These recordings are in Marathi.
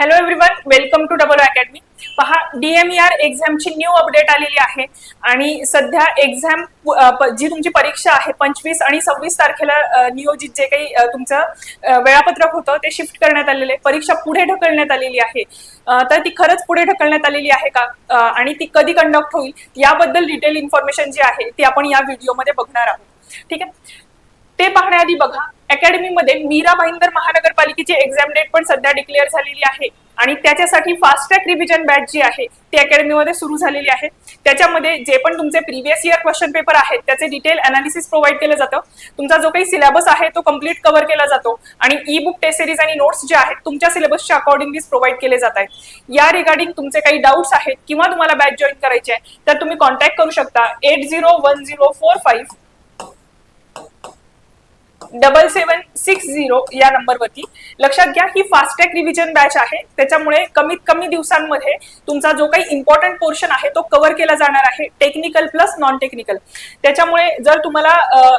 Hello everyone welcome to double academy पहा डीएमईआर एक्झामची न्यू अपडेट आलेली आहे. आणि सध्या एक्झाम जी तुमची परीक्षा आहे पंचवीस आणि सव्वीस तारखेला नियोजित जे काही तुमचं वेळापत्रक होतं ते शिफ्ट करण्यात आलेले परीक्षा पुढे ढकलण्यात आलेली आहे. तर ती खरंच पुढे ढकलण्यात आलेली आहे का? आणि ती कधी कंडक्ट होईल? याबद्दल डिटेल इन्फॉर्मेशन जी आहे ती आपण या व्हिडिओमध्ये बघणार आहोत. ठीक आहे? ते पाहण्याआधी बघा अकॅडमीमध्ये मीरा भाईंदर महानगरपालिकेची एक्झाम डेट पण सध्या डिक्लेअर झालेली आहे. आणि त्याच्यासाठी फास्ट ट्रॅक रिव्हिजन बॅच जी आहे ती अकॅडमीमध्ये सुरू झालेली आहे. त्याच्यामध्ये जे पण तुमचे प्रिव्हियस इयर क्वेश्चन पेपर आहेत त्याचे डिटेल अनालिसिस प्रोव्हाइड केलं जातं. तुमचा जो काही सिलेबस आहे तो कंप्लीट कव्हर केला जातो. आणि ई बुक टेस्ट सिरीज आणि नोट्स जे आहेत तुमच्या सिलेबसच्या अकॉर्डिंगलीच प्रोव्हाइड केले जात आहेत. या रिगार्डिंग तुमचे काही डाऊट्स आहेत किंवा तुम्हाला बॅच जॉईन करायचे आहे तर तुम्ही कॉन्टॅक्ट करू शकता. Eight zero one zero four five double seven six zero या नंबरवरती. लक्षात घ्या ही फास्टॅग रिव्हिजन बॅच आहे. त्याच्यामुळे कमीत कमी दिवसांमध्ये तुमचा जो काही इम्पॉर्टंट पोर्शन आहे तो कव्हर केला जाणार आहे टेक्निकल प्लस नॉन टेक्निकल त्याच्यामुळे जर तुम्हाला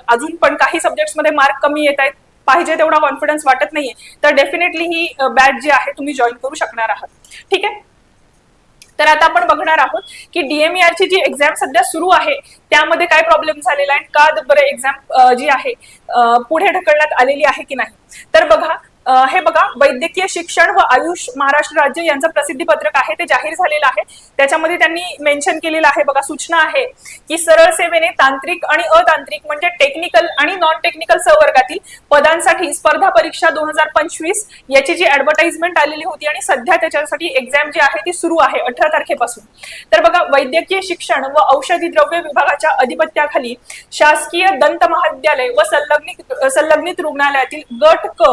अजून पण काही सब्जेक्ट्समध्ये मार्क कमी येत आहेत पाहिजे तेवढा कॉन्फिडन्स वाटत नाहीये तर डेफिनेटली ही बॅच जी आहे तुम्ही जॉईन करू शकणार आहात. ठीक आहे? तर आता आपण बघणार आहोत की डीएमईआरची ची जी एक्झाम सध्या सुरू आहे त्यामध्ये काय प्रॉब्लेम झालेला आहे का बरं एक्झाम जी आहे पुढे ढकलण्यात आलेली आहे की नाही. तर बघा हे बघा वैद्यकीय शिक्षण व आयुष महाराष्ट्र राज्य यांचं प्रसिद्धी पत्रक आहे ते जाहीर झालेलं आहे. त्याच्यामध्ये त्यांनी मेन्शन केलेलं आहे बघा सूचना आहे की सरळ सेवेने तांत्रिक आणि अतांत्रिक म्हणजे टेक्निकल आणि नॉन टेक्निकल सहवर्गातील पदांसाठी स्पर्धा परीक्षा दोन हजार पंचवीस याची जी ऍडव्हर्टाइजमेंट आलेली होती आणि सध्या त्याच्यासाठी एक्झाम जी आहे ती सुरू आहे अठरा तारखेपासून. तर बघा वैद्यकीय शिक्षण व औषधी द्रव्य विभागाच्या अधिपत्याखाली शासकीय दंत महाविद्यालय व संलग्नित संलग्नित रुग्णालयातील गट क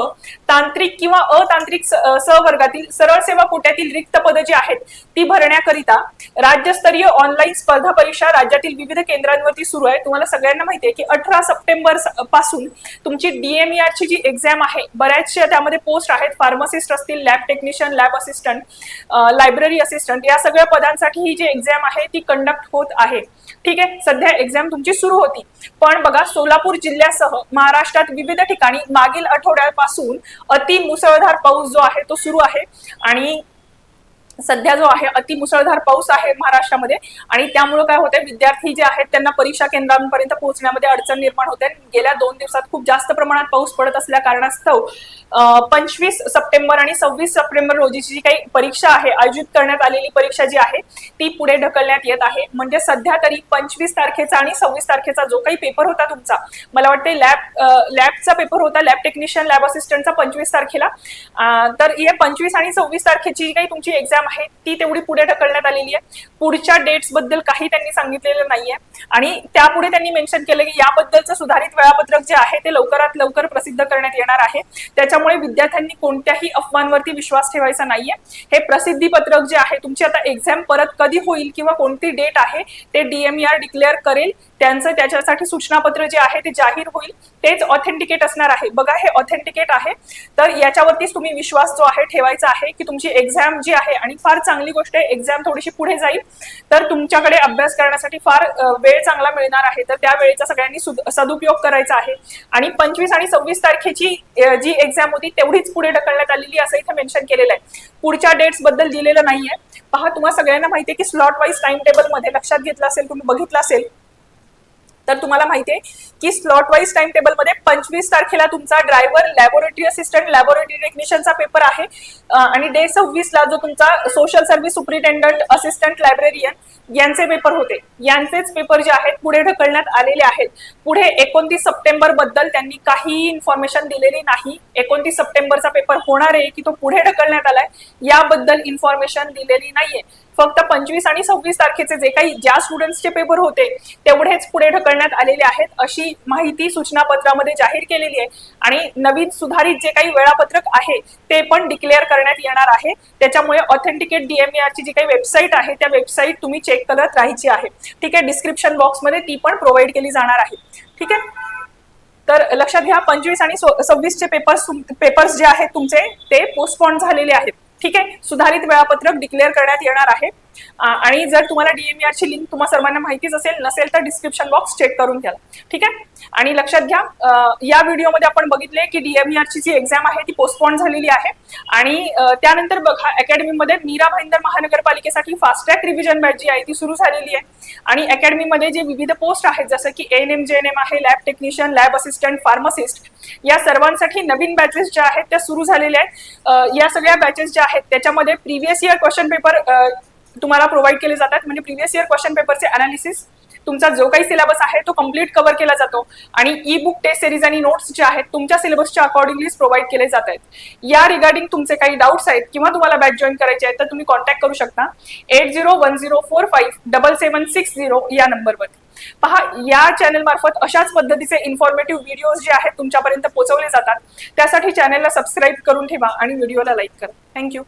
तांत्रिक किंवा अतांत्रिक स- सहवर्गातील सरळ सेवा कोट्यातील रिक्त पदं जी आहेत ती भरण्याकरिता राज्यस्तरीय ऑनलाईन स्पर्धा परीक्षा राज्यातील विविध केंद्रांवरती सुरू आहे. तुम्हाला सगळ्यांना माहिती आहे की अठरा सप्टेंबरपासून तुमची डीएमईआर ची जी एक्झाम आहे बऱ्याचशा त्यामध्ये पोस्ट आहेत. फार्मासिस्ट असतील lab technician lab assistant library assistant या सगळ्या पदांसाठी ही जी एक्झाम आहे ती कंडक्ट होत आहे. ठीक आहे सध्या एक्झाम तुमची सुरू होती. पण बघा सोलापूर जिल्ह्यासह महाराष्ट्रात विविध ठिकाणी मागील आठवड्यापासून अति मुसळधार पाऊस जो आहे तो सुरू आहे. आणि सध्या जो आहे अति मुसळधार पाऊस आहे महाराष्ट्रामध्ये. आणि त्यामुळे काय होतंय विद्यार्थी जे आहेत त्यांना परीक्षा केंद्रांपर्यंत पोहोचण्यामध्ये अडचण निर्माण होते. गेल्या दोन दिवसात खूप जास्त प्रमाणात पाऊस पडत असल्या कारणास्तव पंचवीस सप्टेंबर आणि सव्वीस सप्टेंबर रोजीची जी काही परीक्षा आहे आयोजित करण्यात आलेली परीक्षा जी आहे ती पुढे ढकलण्यात येत आहे. म्हणजे सध्या तरी पंचवीस तारखेचा आणि सव्वीस तारखेचा जो काही पेपर होता तुमचा मला वाटते लॅब लॅबचा पेपर होता लॅब टेक्निशियन लॅब असिस्टंटचा पंचवीस तारखेला. तर या पंचवीस आणि सव्वीस तारखेची जी काही तुमची एक्झाम आहे ती तेवढी पुढे ढकलण्यात आलेली आहे. पुढच्या डेट्सबद्दल काही त्यांनी सांगितलेलं नाहीये. आणि त्यापुढे त्यांनी मेन्शन केलं की याबद्दलचं सुधारित वेळापत्रक जे आहे ते लवकरात लवकर प्रसिद्ध करण्यात येणार आहे. त्याच्यामुळे विद्यार्थ्यांनी कोणत्याही अफवांवरती विश्वास ठेवायचा नाहीये. हे प्रसिद्धी पत्रक जे आहे तुमची आता एक्झाम परत कधी होईल किंवा कोणती डेट आहे ते डीएमईआर डिक्लेअर करेल. त्यांचं त्याच्यासाठी सूचनापत्र जे आहे ते जाहीर होईल. तेच ऑथेंटिकेट असणार आहे. बघा हे ऑथेंटिकेट आहे. तर याच्यावरतीच तुम्ही विश्वास जो आहे ठेवायचा आहे की तुमची एक्झाम जी आहे आणि फार चांगली गोष्ट आहे. एक्झाम थोडीशी पुढे जाईल. तर तुमच्याकडे अभ्यास करण्यासाठी फार वेळ चांगला मिळणार आहे. तर त्या वेळेचा सगळ्यांनी सदुपयोग करायचा आहे. आणि पंचवीस आणि सव्वीस तारखेची जी एक्झाम होती तेवढीच पुढे ढकलण्यात आलेली असं इथे मेन्शन केलेलं आहे. पुढच्या डेट्सबद्दल दिलेलं नाहीये. पहा तुम्हाला सगळ्यांना माहिती आहे की स्लॉट वाईज टाइम टेबलमध्ये लक्षात घेतलं असेल तुम्ही बघितलं असेल. तर तुम्हाला माहिती आहे की स्लॉट वाईज टाइम टेबलमध्ये पंचवीस तारखेला तुमचा ड्रायव्हर लॅबोरेटरी असिस्टंट लॅबोरेटरी टेक्निशियनचा पेपर आहे. आणि डे सव्वीस ला जो तुमचा social service superintendent assistant librarian यांचे पेपर होते. यांचेच पेपर जे आहेत पुढे ढकलण्यात आलेले आहेत. पुढे एकोणतीस सप्टेंबरबद्दल त्यांनी काही इन्फॉर्मेशन दिलेली नाही. एकोणतीस सप्टेंबरचा पेपर होणार आहे की तो पुढे ढकलण्यात आलाय याबद्दल इन्फॉर्मेशन दिलेली नाहीये. फक्त पंचवीस आणि सव्वीस तारखेचे जे काही ज्या स्टुडंट्सचे पेपर होते तेवढेच पुढे ढकलण्यात आलेले आहेत अशी माहिती सूचनापत्रामध्ये जाहीर केलेली आहे. आणि नवीन सुधारित जे काही वेळापत्रक आहे ते पण डिक्लेअर करण्यात येणार आहे. त्याच्यामुळे ऑथेंटिकेट डीएमएआरची जी काही वेबसाईट आहे त्या वेबसाईट तुम्ही चेक करत राहायची आहे. ठीक आहे? डिस्क्रिप्शन बॉक्समध्ये ती पण प्रोव्हाइड केली जाणार आहे. ठीक आहे? तर लक्षात घ्या पंचवीस आणि सव्वीसचे पेपर्स पेपर्स जे आहेत तुमचे ते पोस्टपॉन झालेले आहेत. ठीक आहे? सुधारित वेळापत्रक डिक्लेअर करण्यात येणार आहे. आणि जर तुम्हाला DMER ची लिंक तुम्हाला सर्वांना माहितीच असेल नसेल तर डिस्क्रिप्शन बॉक्स चेक करून घ्या. ठीक आहे? आणि लक्षात घ्या या व्हिडिओमध्ये आपण बघितले की DMER ची जी एक्झाम आहे ती पोस्टपोन झालेली आहे. आणि त्यानंतर बघा अकॅडमीमध्ये मीरा भाईंदर महानगरपालिकेसाठी फास्ट ट्रॅक रिव्हिजन बॅच जी आहे ती सुरू झालेली आहे. आणि अकॅडमीमध्ये जे विविध पोस्ट आहेत जसं की N M J N M आहे lab technician lab assistant pharmacist या सर्वांसाठी नवीन बॅचेस ज्या आहेत त्या सुरू झालेल्या आहेत. या सगळ्या बॅचेस ज्या आहेत त्याच्यामध्ये प्रिव्हियस इयर क्वेश्चन पेपर तुम्हाला प्रोव्हाइड केले जातात. म्हणजे प्रिव्हियस इयर क्वेश्चन पेपरचे अनालिसिस तुमचा जो काही सिलेबस आहे तो कंप्लीट कव्हर केला जातो. आणि ई बुक टेस्ट सिरीज आणि नोट्स जे आहेत तुमच्या सिलेबसच्या अकॉर्डिंगलीच प्रोव्हाइड केले जात आहेत. या रिगार्डिंग तुमचे काही डाऊट्स आहेत किंवा तुम्हाला बॅच जॉईन करायचे आहेत तर तुम्ही कॉन्टॅक्ट करू शकता. Eight zero one zero four five double seven six zero या नंबरवरती पहा या चॅनल मार्फत अशाच पद्धतीचे इन्फॉर्मेटिव्ह व्हिडिओज जे आहेत तुमच्यापर्यंत पोहोचवले जातात. त्यासाठी चॅनलला सबस्क्राईब करून ठेवा आणि व्हिडिओला लाईक करा. थँक्यू